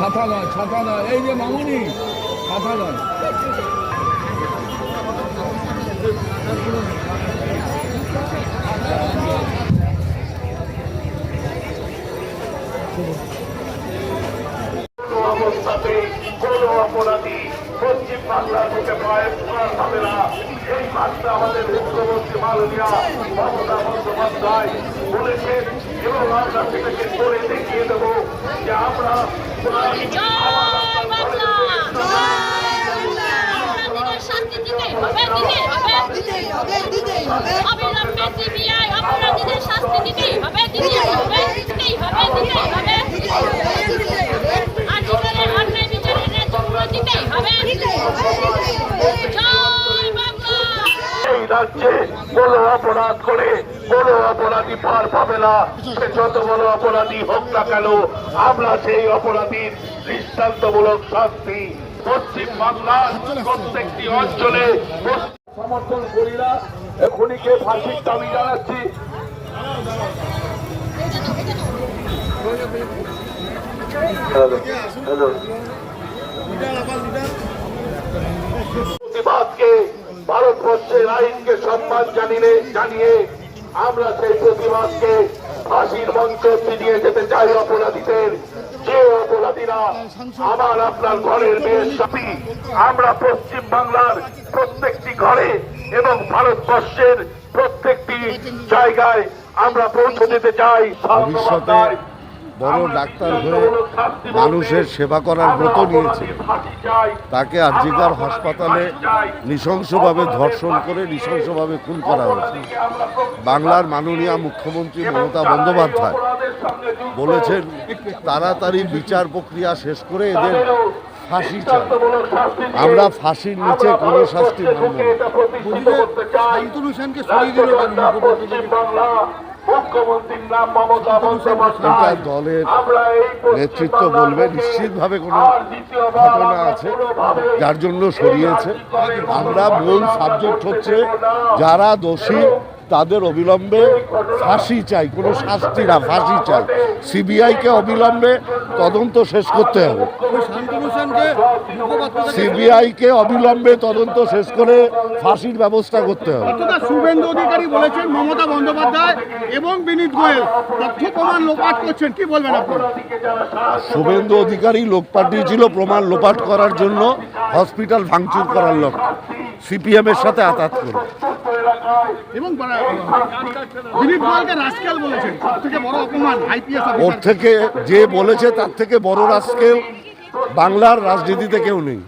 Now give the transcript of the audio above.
ছাতা নয় ছাতা নয় এই যে মামুনি ছাতা নয় অবস্থাতে বাংলা থেকে পায়ে হবে না। এই বার্তা আমাদের মুখ্যমন্ত্রী মাননীয় মমতা বন্দ্যোপাধ্যায় বলেছেন, এবং আমরা সেটাকে করে দেখিয়ে দেবো যে আমরা জয় বাংলা আপনাদের শাস্তি দিতেই হবে দিতেই হবে দিতেই হবে দিতেই হবে অবিলম্বে সিবিআই অপরাধীদের শাস্তি দিতেই হবে দিতেই হবে দিতেই হবে দিতেই হবে দিতেই হবে আজীবনের অন্যায় বিচারের ন্যায্যমূল্য দিতেই হবে দিতেই হবে দিতেই হবে জয় বাংলা এই রাজ্যে কোনো অপরাধ করে কোনো অপরাধী পার পাবে না। সে যত বড় অপরাধী হোক না কেন আমরা সেই অপরাধীর দৃষ্টান্তমূলক শাস্তি পশ্চিম বাংলার প্রত্যেকটি অঞ্চলে সমর্থন করি না এখনইকে ফাঁসির দাবি জানাচ্ছি। প্রতিবাদকে ভারতবর্ষের আইনকে সম্মান জানিয়ে জানিয়ে আমরা সেই প্রতিবাদকে ফাঁসির মঞ্চ ফিরিয়ে যেতে চাই অপরাধীদের। যে অপরাধীরা আমার আপনার ঘরের মেয়ের সাথী আমরা পশ্চিম বাংলার প্রত্যেকটি ঘরে এবং ভারতবর্ষের প্রত্যেকটি জায়গায় আমরা পৌঁছে দিতে চাই। বড় ডাক্তার হয়ে মানুষের সেবা করার ব্রত নিয়েছে। তাকে আরজিকার হাসপাতালে নৃশংসভাবে ধর্ষণ করে নৃশংসভাবে খুন করা হয়েছে। বাংলার মাননীয় মুখ্যমন্ত্রী মমতা বন্দ্যোপাধ্যায় বলেছেন তাড়াতাড়ি বিচার প্রক্রিয়া শেষ করে এদের ফাঁসি চাই। আমরা ফাঁসির নিচে কোনো শাস্তি মানব না। মুখ্যমন্ত্রীর নাম মমতা বন্দ্যোপাধ্যায়। দলের নেতৃত্ব বলবে নিশ্চিতভাবে কোনো ঘটনা আছে যার জন্য সরিয়েছে। আমরা মূল সাবজেক্ট হচ্ছে যারা দোষী তাদের অবিলম্বে ফাঁসি চাই কোনো শাস্তি না ফাঁসি চাই। সিবিআইকে অবিলম্বে তদন্ত শেষ করতে হবে। সিবিআইকে অবিলম্বে তদন্ত শেষ করে ফাঁসির ব্যবস্থা করতে হবে। শুভেন্দু অধিকারী বলেছেন মমতা বন্দ্যোপাধ্যায় এবং বিনীত গোয়েল তথ্য প্রমাণ লোপাট করছেন। কি বলবেন আপনি? শুভেন্দু অধিকারী লোক পাঠিয়েছিল প্রমাণ লোপাট করার জন্য হসপিটাল ভাঙচুর করার লক্ষ্যে। সিপিএমের সাথে আতাত করে। এবং দিলীপ গোয়েলকে রাজকেল বলেছেন থেকে বড় অপমান আইপিএস ওর থেকে যে বলেছে তার থেকে বড় রাজকেল বাংলার রাজনীতিতে কেউ নেই।